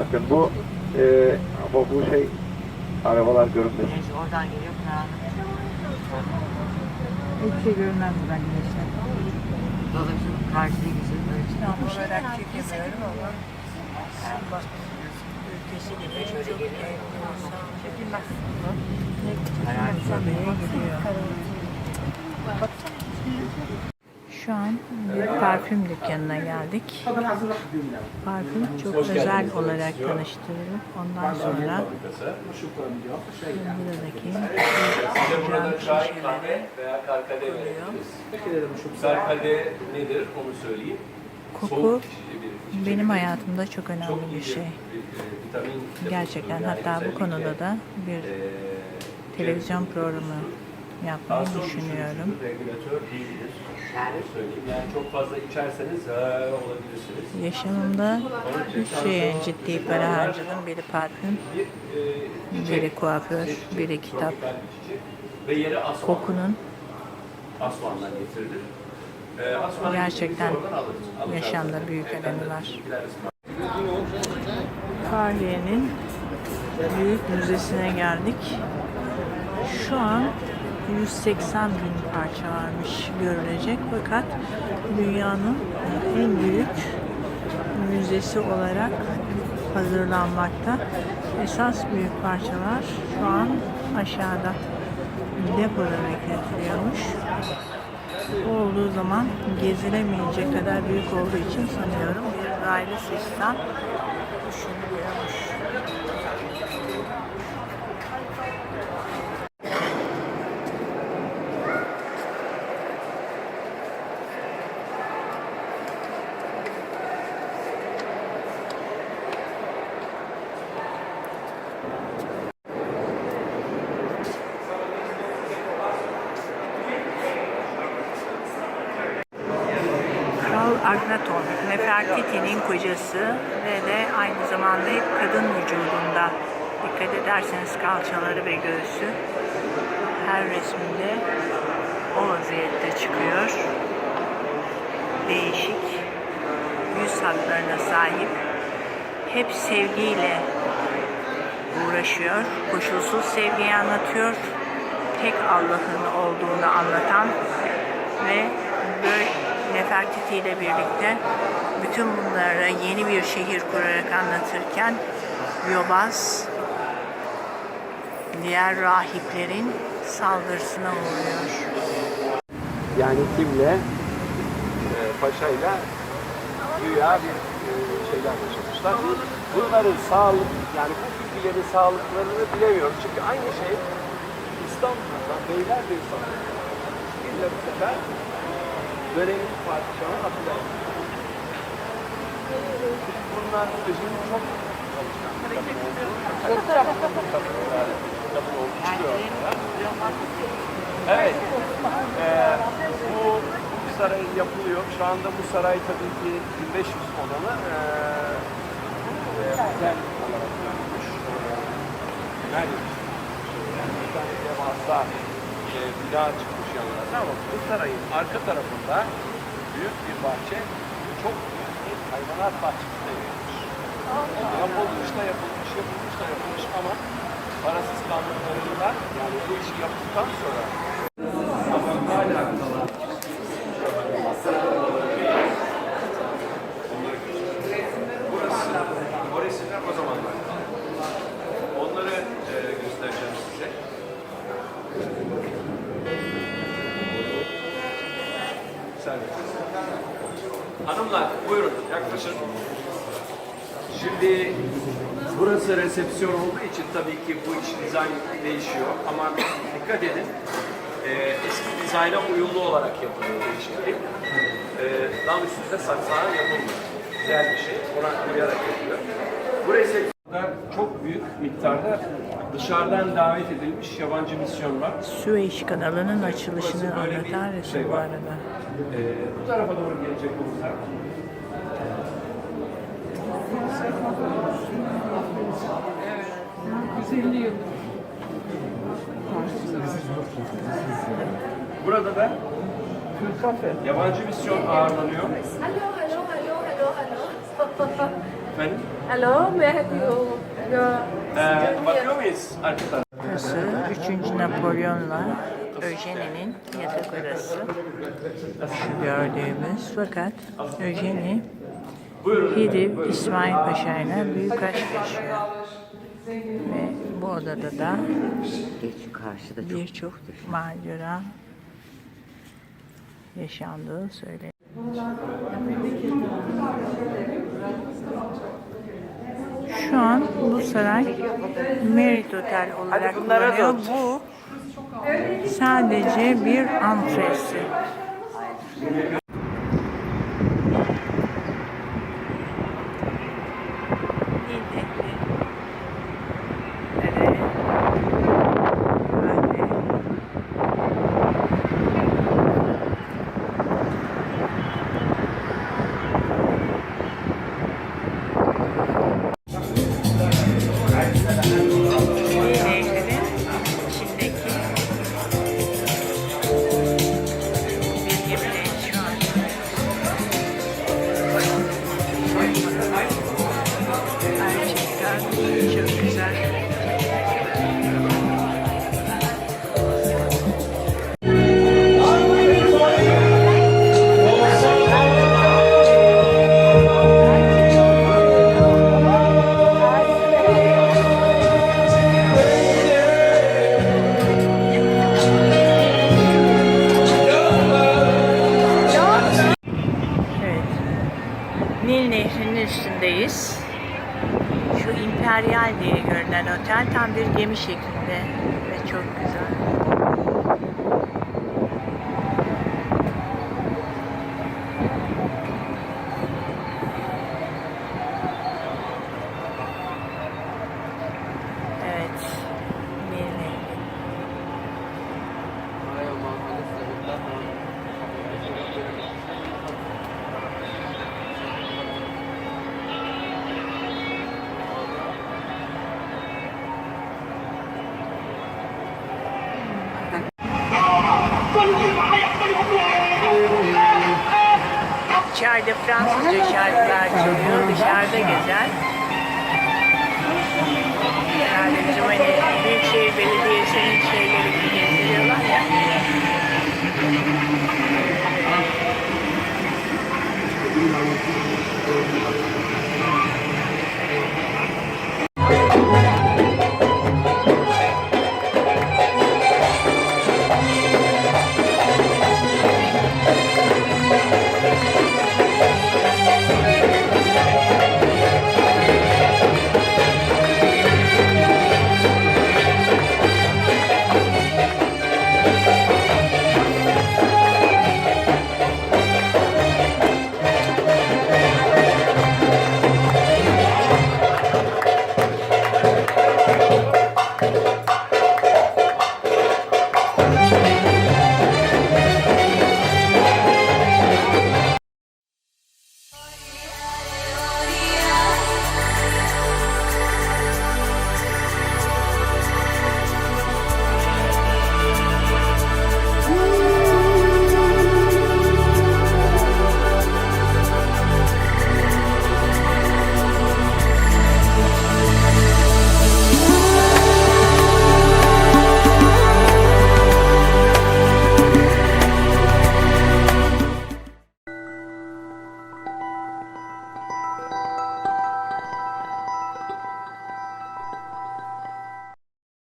Bakın bu e, ama bu şey arabalar görünmez. Güneş oradan geliyor karanlık. Hiçbir şey görünmez buradan güneşten. Dolayısıyla karşıya güzel böyle Tam olarak çekemiyorum ama bak ülkesi gibi Şöyle geliyor. çekilmez. Kararlı gidiyor. Şu an bir parfüm dükkanına geldik. Parfüm çok özel olarak tanıştırılıp ondan sonra buradaki çay, kahve veya karkade verebiliriz. Karkade nedir onu söyleyeyim. Koku içecek. benim hayatımda çok önemli bir şey. e, Gerçekten hatta bu konuda da bir e, televizyon programı yapmayı düşünüyorum. Söyleyeyim. Yani çok fazla içerseniz ha, olabilirsiniz. Yaşamımda üç şeye ciddi para harcadım. Biri parfüm, Bir, e, biri kuaför, biri kitap. tropikal bir içecek. Ve yeri Aswan. Kokunun Aswan'dan getirilir. E, Gerçekten yaşamda büyük önemi var. Fahriye'nin büyük müzesine geldik. Şu an 180 bin parça varmış görülecek fakat dünyanın en büyük müzesi olarak hazırlanmakta. Esas büyük parçalar şu an aşağıda depoda bekletiliyormuş. O olduğu zaman gezilemeyecek kadar büyük olduğu için sanıyorum bir raylı sistem düşünülüyormuş. Agnaton, Nefertiti'nin kocası ve de aynı zamanda hep kadın vücudunda. Dikkat ederseniz kalçaları ve göğsü her resminde o vaziyette çıkıyor. Değişik yüz hatlarına sahip. Hep sevgiyle uğraşıyor. Koşulsuz sevgiyi anlatıyor. Tek Allah'ın olduğunu anlatan ve böyle Nefertiti ile birlikte bütün bunlara yeni bir şehir kurarak anlatırken Yobaz diğer rahiplerin saldırısına uğruyor. Yani kimle? E, paşayla güya bir e, şeyler yaşamışlar. Bunların sağlık, yani bu bilgilerin sağlıklarını bilemiyorum. Çünkü aynı şey İstanbul'da Beylerbeyi bir de bu sefer dönemin padişahı Atilla. Bunlar özünü çok çıkıyor. Evet. Ee, bu, saray yapılıyor. Şu anda bu saray tabii ki 1500 odalı ee, otel olarak görülmüş. Nerede? Yani bir tane devasa e, bina çıkmış yanlarına ama bu sarayın arka tarafında büyük bir bahçe çok büyük bir hayvanat bahçesi de verilmiş. Yapılmış da yapılmış, yapılmış da yapılmış ama parasız kanunlarında yani bu işi yaptıktan sonra hala kalan Burası, o resimler o zamanlar kaldı. Onları e, göstereceğim size. Servet. Hanımlar buyurun yaklaşın. Şimdi burası resepsiyon olduğu için tabii ki bu iş dizayn değişiyor ama dikkat edin e, eski dizayna uyumlu olarak yapılıyor değişiklik. E, dam üstünde saksağı yapılmıyor. Güzel bir şey. Ona uyarak yapılıyor. Bu resepsiyonda çok büyük miktarda dışarıdan davet edilmiş yabancı misyon var. Süveyş kanalının açılışını anlatan resim şey bu var. arada. E, bu tarafa doğru gelecek olursak Burada da kafe. Yabancı misyon ağırlanıyor. Hello, hello, hello, hello, hello. Efendim? Hello, may I you, your Ee, bakıyor muyuz arka tarafa? Burası 3. Napolyon'la Öjene'nin yatak odası. Şu gördüğümüz fakat Öjeni Hidiv İsmail Paşa ile büyük aşk yaşıyor. Ve bu odada da Geç karşıda çok birçok macera yaşandığı söyleniyor. Şu an bu saray Merit Otel olarak dön. Bu sadece bir antresi. Şu İmperial diye görünen otel tam bir gemi şeklinde ve çok güzel. Fransızca şarkılar çalıyor, dışarıda gezer. Yani bizim hani Büyükşehir Belediyesi